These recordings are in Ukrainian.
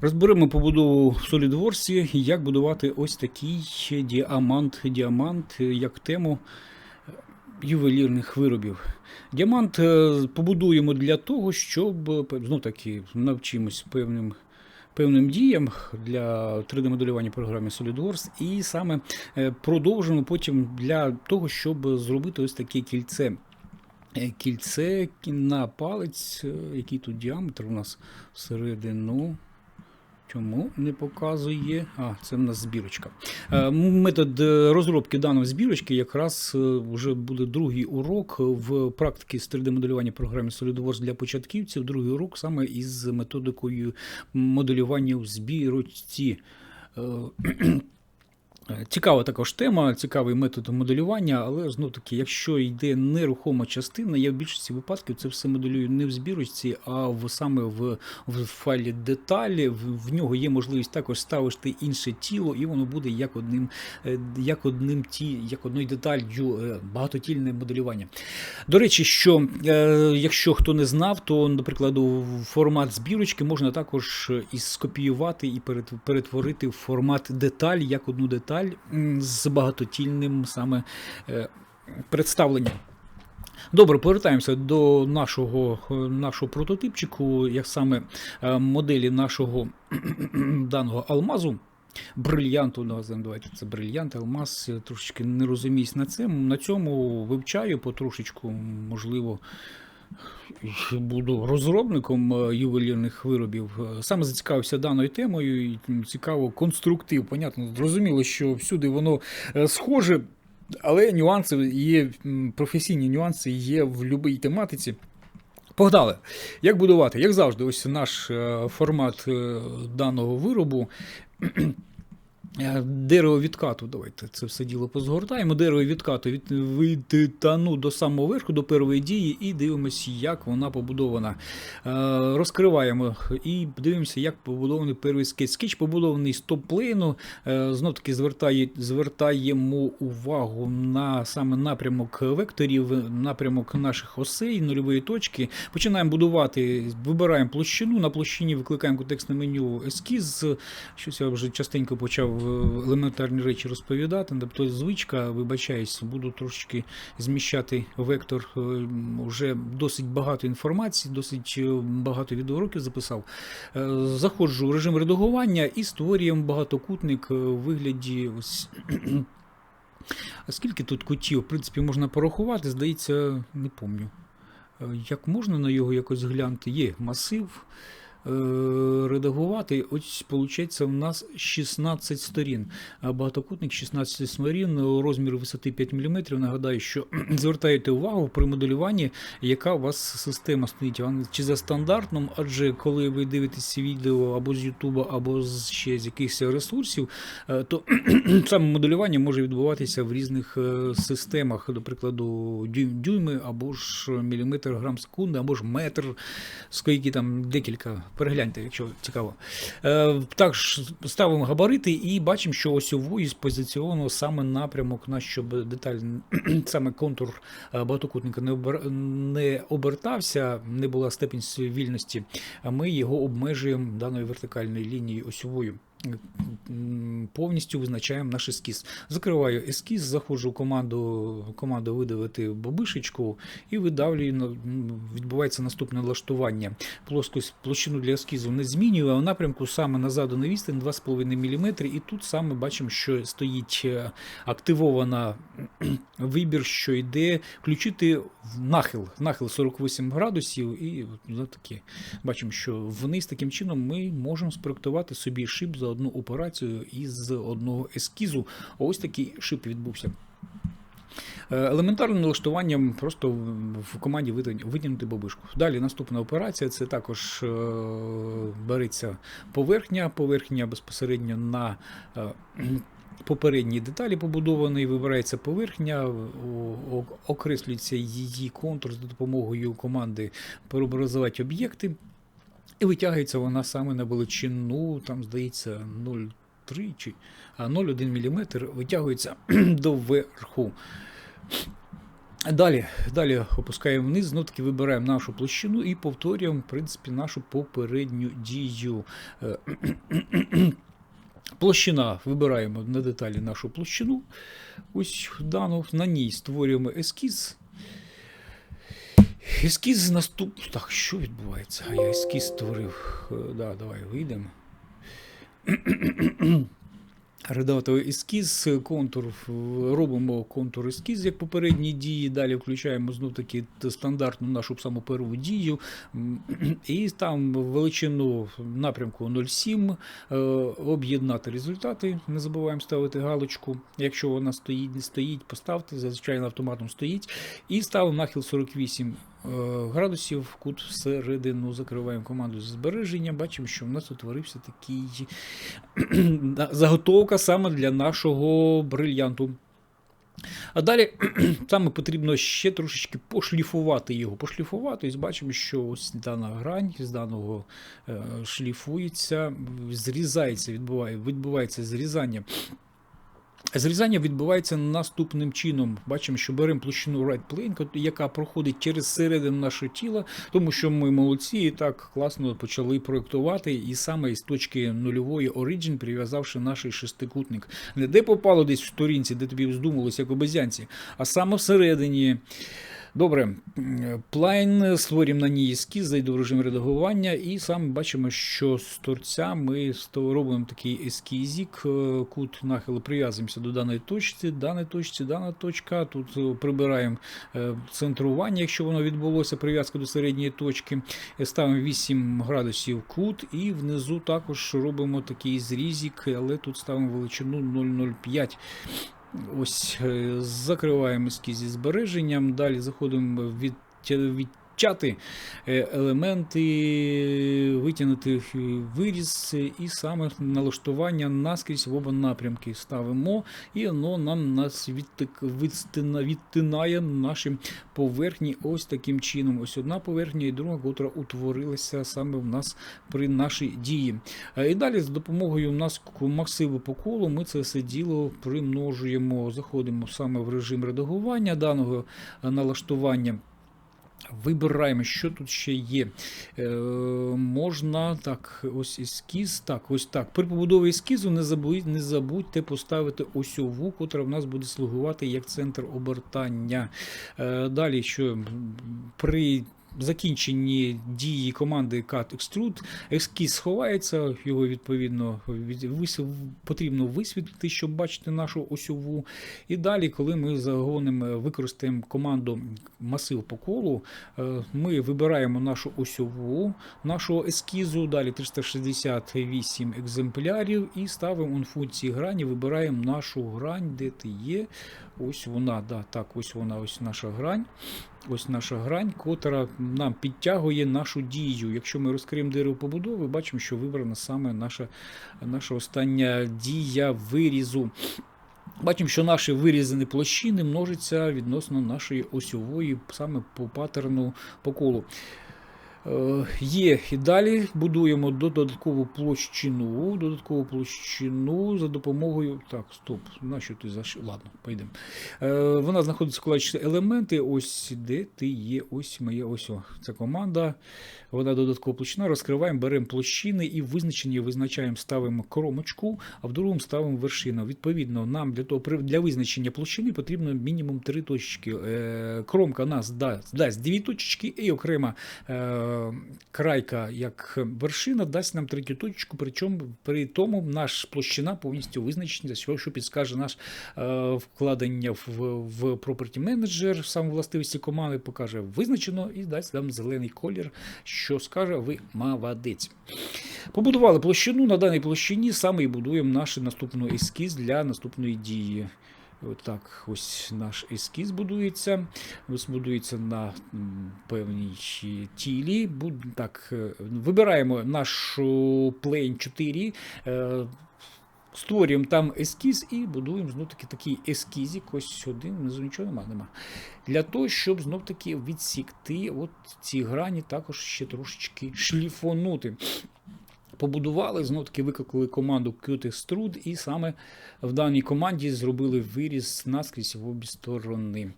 Розберемо побудову в SolidWorks, як будувати ось такий діамант, діамант як тему ювелірних виробів. Діамант е, побудуємо для того, щоб знов таки навчимось певним. Певним діям для 3D-моделювання програми SolidWorks, і саме е, продовжимо потім для того, щоб зробити ось таке кільце. Е, Кільце на палець, який тут діаметр у нас всередину. Чому не показує? А, це в нас збірочка. Е, Метод е, розробки даної збірочки якраз е, вже буде другий урок в практиці з 3D-моделювання програми SolidWorks для початківців. Другий урок саме із методикою моделювання в збірочці. Цікава також тема, цікавий метод моделювання, але знов таки, якщо йде нерухома частина, я в більшості випадків це все моделюю не в збірочці, а в саме в, в файлі деталі. В, в нього є можливість також ставити інше тіло, і воно буде як одним, е, як одним ті, як одною деталлю е, багатотільне моделювання. До речі, що е, якщо хто не знав, то, наприклад, формат збірочки можна також і скопіювати і перетворити в формат деталь як одну деталь м, з багатотільним саме е, представленням. Добре, повертаємося до нашого, е, нашого прототипчику, як саме е, моделі нашого даного алмазу. Брильянту називаємо, давайте це брильянт, алмаз. Трошечки не розуміюсь на цьому. На цьому вивчаю потрошечку, можливо, буду розробником е, ювелірних виробів. Е, Саме зацікавився даною темою, і цікаво конструктив. Понятно, зрозуміло, що всюди воно е, схоже, але нюанси є, професійні нюанси є в будь-якій тематиці. Погнали. Як будувати? Як завжди, ось наш формат даного виробу. Е, Дерево відкату, давайте це все діло позгортаємо. Дерево відкату від, від тану до самого верху, до першої дії, і дивимося, як вона побудована. Е, розкриваємо і дивимося, як побудований перший скетч. Скетч побудований з топ-плейну. Е, знов таки звертає, звертаємо увагу на саме напрямок векторів, напрямок наших осей, нульової точки. Починаємо будувати, вибираємо площину. На площині викликаємо контекстне меню ескіз. Щось я вже частенько почав елементарні речі розповідати. Тобто звичка, вибачаюсь, буду трошечки зміщати вектор. е, Вже досить багато інформації, досить е, багато відеоуроків записав. Е, Заходжу в режим редагування і створюємо багатокутник у вигляді ось. А скільки тут кутів? В принципі, можна порахувати, здається, не пам'ятаю. Як можна на його якось глянути? Є масив. Е, Редагувати, ось виходить, у нас 16 сторін. Багатокутник 16 сторін, розмір висоти 5 мм. Нагадаю, що звертаєте увагу при моделюванні, яка у вас система стоїть. Чи за стандартном, адже коли ви дивитеся відео або з Ютуба, або з ще з якихось ресурсів, е, то саме моделювання може відбуватися в різних е, системах, до прикладу, дюй- дюйми, або ж міліметр грам секунди, або ж метр, скільки там декілька. Перегляньте, якщо цікаво. Е, Також ставимо габарити і бачимо, що осьовою позиціоновано саме напрямок на щоб деталь, саме контур е, багатокутника не, обер... не обертався, не була степінь вільності, а ми його обмежуємо даною вертикальною лінією осьовою. Повністю визначаємо наш ескіз. Закриваю ескіз, заходжу в команду, команду видавити бобишечку і видавлюю. Відбувається наступне налаштування. Плоскость площину для ескізу не змінюю, а в напрямку саме назаду на відстань 2,5 мм. І тут саме бачимо, що стоїть е, активована вибір, що йде включити в нахил, нахил 48 градусів, і ну, таке. бачимо, що вниз таким чином ми можемо спроектувати собі шип за одну операцію із одного ескізу. Ось такий шип відбувся. Е, Елементарним налаштуванням просто в- команді витягнути- бабишку. Далі наступна операція це також е, береться поверхня, поверхня безпосередньо на е, попередній деталі побудованої, вибирається поверхня, окреслюється її контур за допомогою команди преобразувати об'єкти. І витягується вона саме на величину, там, здається, 0,3 чи 0,1 мм витягується до верху. Далі, далі опускаємо вниз, знов таки вибираємо нашу площину і повторюємо, в принципі, нашу попередню дію. Е, Площина вибираємо на деталі нашу площину. Ось дану, на ній створюємо ескіз. Ескіз наступ... Так, що відбувається? А я ескіз створив. Е, Да, давай вийдемо. Редактор ескіз, контур, робимо контур ескіз, як попередні дії. Далі включаємо знов таки стандартну нашу саму перву дію. І там величину напрямку 0,7, е, об'єднати результати. Не забуваємо ставити галочку. Якщо вона стоїть, не стоїть, поставте, зазвичай автоматом стоїть. І ставимо нахил 48 е, градусів, кут всередину. Закриваємо команду з збереження. Бачимо, що в нас утворився такий заготовка саме для нашого брильянту. А далі саме потрібно ще трошечки пошліфувати його. Пошліфувати, і бачимо, що ось дана грань з даного е, шліфується, зрізається, відбуває, відбувається зрізання. Зрізання відбувається наступним чином. Бачимо, що беремо площину right plane, яка проходить через середину нашого тіла, тому що ми молодці і так класно почали проєктувати, і саме із точки нульової origin, прив'язавши наш шестикутник. Не де попало десь в сторінці, де тобі вздумалося, як обезянці, а саме всередині. Добре, плайн створюємо на ній ескіз, зайду в режим редагування, і саме бачимо, що з торця ми робимо такий ескізік, е, кут нахилу прив'язуємося до даної точки, даної точці, дана точка. Тут е, прибираємо е, центрування, якщо воно відбулося, прив'язка до середньої точки. Ставимо 8 градусів кут, і внизу також робимо такий зрізік, але тут ставимо величину 0,05. Ось е, закриваємо ескіз зі збереженням. Далі заходимо від від, відтяти е, елементи, витягнути виріз і саме налаштування наскрізь в оба напрямки ставимо, і воно нам нас відтинає наші поверхні ось таким чином. Ось одна поверхня і друга, котра утворилася саме в нас при нашій дії. Е, І далі з допомогою у нас масиву по колу ми це все діло примножуємо, заходимо саме в режим редагування даного налаштування. Вибираємо, що тут ще є. Е, Можна так, ось ескіз. Так, ось так. При побудові ескізу не забудь, не забудьте поставити осьову, котра в нас буде слугувати як центр обертання. Е, Далі, що при закінченні дії команди Cut Extrude, ескіз сховається, його відповідно від, потрібно висвітлити, щоб бачити нашу осьову. І далі, коли ми загонимо, використаємо команду масив по колу, е, ми вибираємо нашу осьову нашого ескізу, далі 368 екземплярів, і ставимо он функції грані, вибираємо нашу грань, де ти є. Ось вона, да, так, ось вона, ось наша грань. Ось наша грань, котра нам підтягує нашу дію. Якщо ми розкриємо дерево побудови, бачимо, що вибрана саме наша, наша остання дія вирізу. Бачимо, що наші вирізані площини множаться відносно нашої осьової, саме по патерну по колу. Е, Є і далі будуємо додаткову площину, додаткову площину за допомогою. Так, стоп, на що ти заш... Ладно, поїдемо. Е, Вона знаходиться в складі елементи. Ось де ти є. Ось моя ось ця команда. Вона додаткова площина. Розкриваємо, беремо площини і визначення визначаємо, ставимо кромочку, а в другому ставимо вершину. Відповідно, нам для того для визначення площини потрібно мінімум три точки. Е, Кромка нас дасть дві точки і окрема. Е, крайка як вершина дасть нам третю точку, причому при тому наш площина повністю визначена, що, підскаже наш е, вкладення в в Property Manager, сам властивості команди покаже визначено і дасть нам зелений колір, що скаже, ви молодець. Побудували площину, на даній площині саме і будуємо наш наступний ескіз для наступної дії. Отак, ось наш ескіз будується. Будується на певній тілі. Так, е, Вибираємо нашу Plane 4. е, Створюємо там ескіз і будуємо знов таки такий ескізик. Ось один, внизу нічого нема, нема. Для того, щоб знов таки відсікти от ці грані, також ще трошечки шліфонути. Побудували, знов таки викликали команду Qt Extrude, і саме в даній команді зробили виріз наскрізь в обі сторони.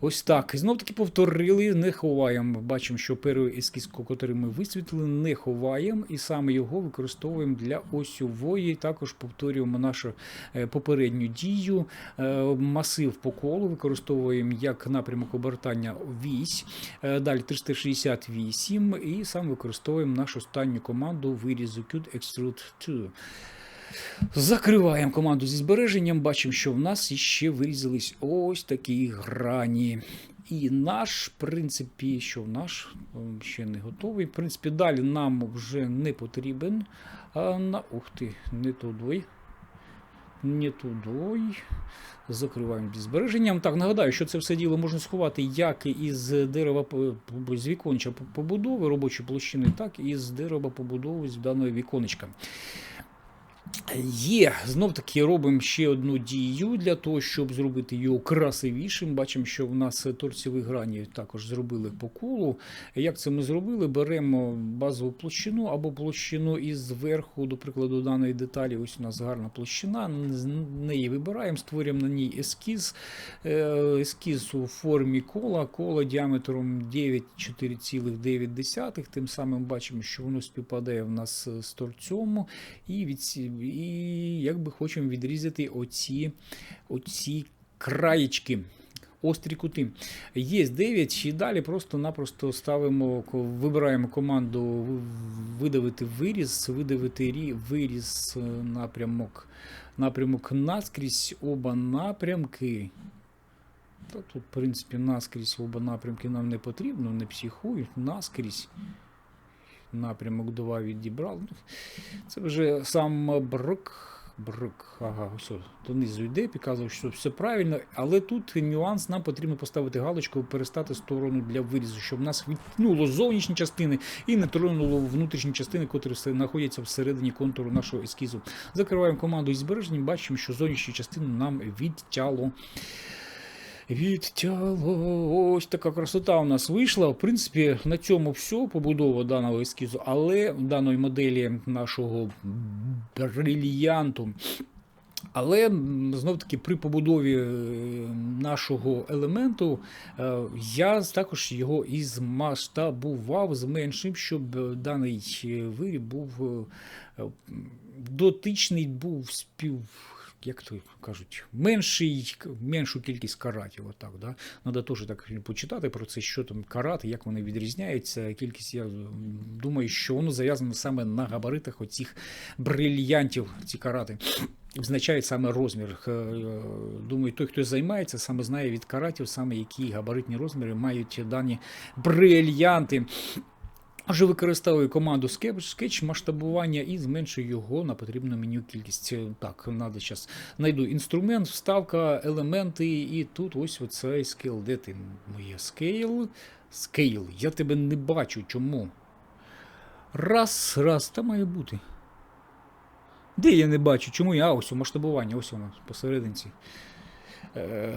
Ось так. І знов таки повторили, не ховаємо. Бачимо, що перший ескіз, який ми висвітлили, не ховаємо, і саме його використовуємо для осьової. Також повторюємо нашу е, попередню дію. Е, Масив по колу використовуємо як напрямок обертання вісь. Е, Далі 368 і саме використовуємо нашу останню команду вирізу Qt Extrude 2. Закриваємо команду зі збереженням. Бачимо, що в нас ще вирізались ось такі грані. І наш, в принципі, що наш ем, ще не готовий. В принципі, далі нам вже не потрібен. А на ух ти, не туди. Не тудой. Закриваємо зі збереженням. Так, нагадаю, що це все діло можна сховати як із дерева з віконча побудови робочої площини, так і з дерева побудови з даної віконечка. Є, знов таки робимо ще одну дію для того, щоб зробити його красивішим. Бачимо, що в нас торцеві грані також зробили по колу. Як це ми зробили? Беремо базову площину або площину із верху, до прикладу, даної деталі. Ось у нас гарна площина. З неї вибираємо, створюємо на ній ескіз. Е, Ескіз у формі кола, кола діаметром 9,4,9. Тим самим бачимо, що воно співпадає в нас з торцем. І, від, і якби хочемо відрізати оці, оці краєчки. Острі кути. Є 9 і далі просто-напросто ставимо, вибираємо команду видавити виріз, видавити рі- виріз е, напрямок, напрямок наскрізь оба напрямки. Та тут, в принципі, наскрізь оба напрямки нам не потрібно, не психують, наскрізь. Напрямок 2 відібрав. Ну, Це вже сам Брук. Брук, ага, все, донизу йде, показував, що все правильно, але тут нюанс, нам потрібно поставити галочку, перестати сторону для вирізу, щоб нас відтнуло зовнішні частини і не тронуло внутрішні частини, котрі знаходяться всередині контуру нашого ескізу. Закриваємо команду із збереженням, бачимо, що зовнішні частини нам відтяло. Відтяло. Ось така красота у нас вийшла. В принципі, на цьому все побудова даного ескізу, але даної моделі нашого брильянту. Але знов таки при побудові е, нашого елементу е, я також його і змасштабував, зменшив, щоб даний е, виріб був дотичний, був спів. Як то кажуть, менший, меншу кількість каратів. Отак, да? Надо теж так почитати про це, що там карати, як вони відрізняються. Кількість, я думаю, що воно зав'язано саме на габаритах оцих брильянтів, ці карати. Визначає саме розмір. Е, Думаю, той, хто займається, саме знає від каратів, саме які габаритні розміри мають дані брильянти. Отже, використовую команду Sketch, масштабування і зменшую його на потрібну меню кількість. Е, Так, треба зараз знайду інструмент, вставка, елементи, і тут ось оцей scale. Де ти моє scale? Scale. Я тебе не бачу. Чому? Раз, раз, та має бути. Де я не бачу? Чому я? Ось у масштабування, ось воно посерединці. Е,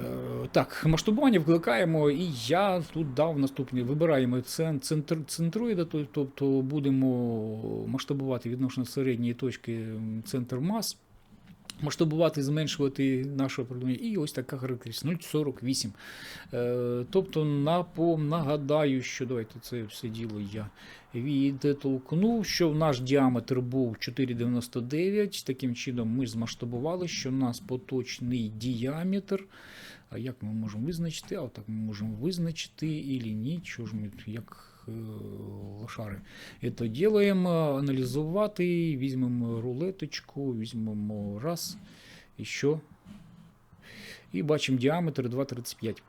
так, масштабування вкликаємо, і я тут дав наступні. Вибираємо центр, центроїда, тобто будемо масштабувати відносно середньої точки центр мас. Масштабувати, зменшувати наше управління. І ось така характеристика 0,48. Е, тобто, напо, нагадаю, що давайте це все діло я відтолкнув, що наш діаметр був 4,99. Таким чином ми змасштабували, що в нас поточний діаметр. А як ми можемо визначити? А так ми можемо визначити і ні. Що ж ми як е, І це ділаємо, аналізувати, візьмемо рулеточку, візьмемо раз і що. І бачимо діаметр 2,35.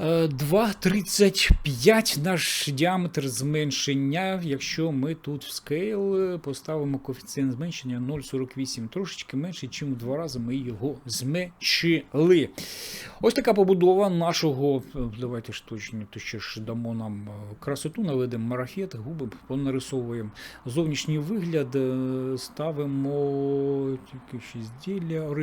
Е, 2,35 наш діаметр зменшення. Якщо ми тут в scale поставимо коефіцієнт зменшення 0,48, трошечки менше, ніж в два рази ми його зменшили. Ось така побудова нашого. е, Давайте ж точно, то ще ж дамо нам е, красоту, наведемо марафет, губи понарисовуємо. Зовнішній вигляд е, ставимо тільки 6 ділля.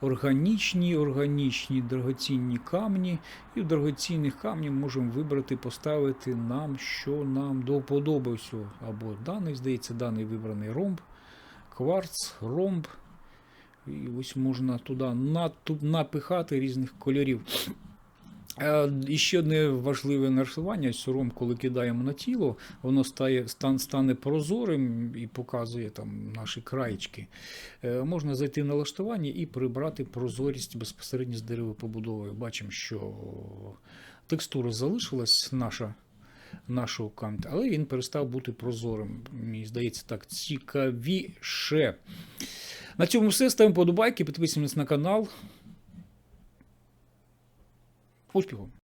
Органічні, органічні дорогоцінні камні. І в дорогоцінних камнів можемо вибрати, поставити нам, що нам до. Або даний, здається, даний вибраний ромб, кварц, ромб. І ось можна туди напихати різних кольорів. Е, І ще одне важливе налаштування сором, коли кидаємо на тіло, воно стає, стан, стане прозорим і показує там наші краєчки. Е, Можна зайти в налаштування і прибрати прозорість безпосередньо з деревопобудовою. Бачимо, що текстура залишилась наша. Нашого камня, але він перестав бути прозорим. Мені здається, так цікавіше. На цьому все. Ставимо подобайки, підписуємось на канал. Успіху!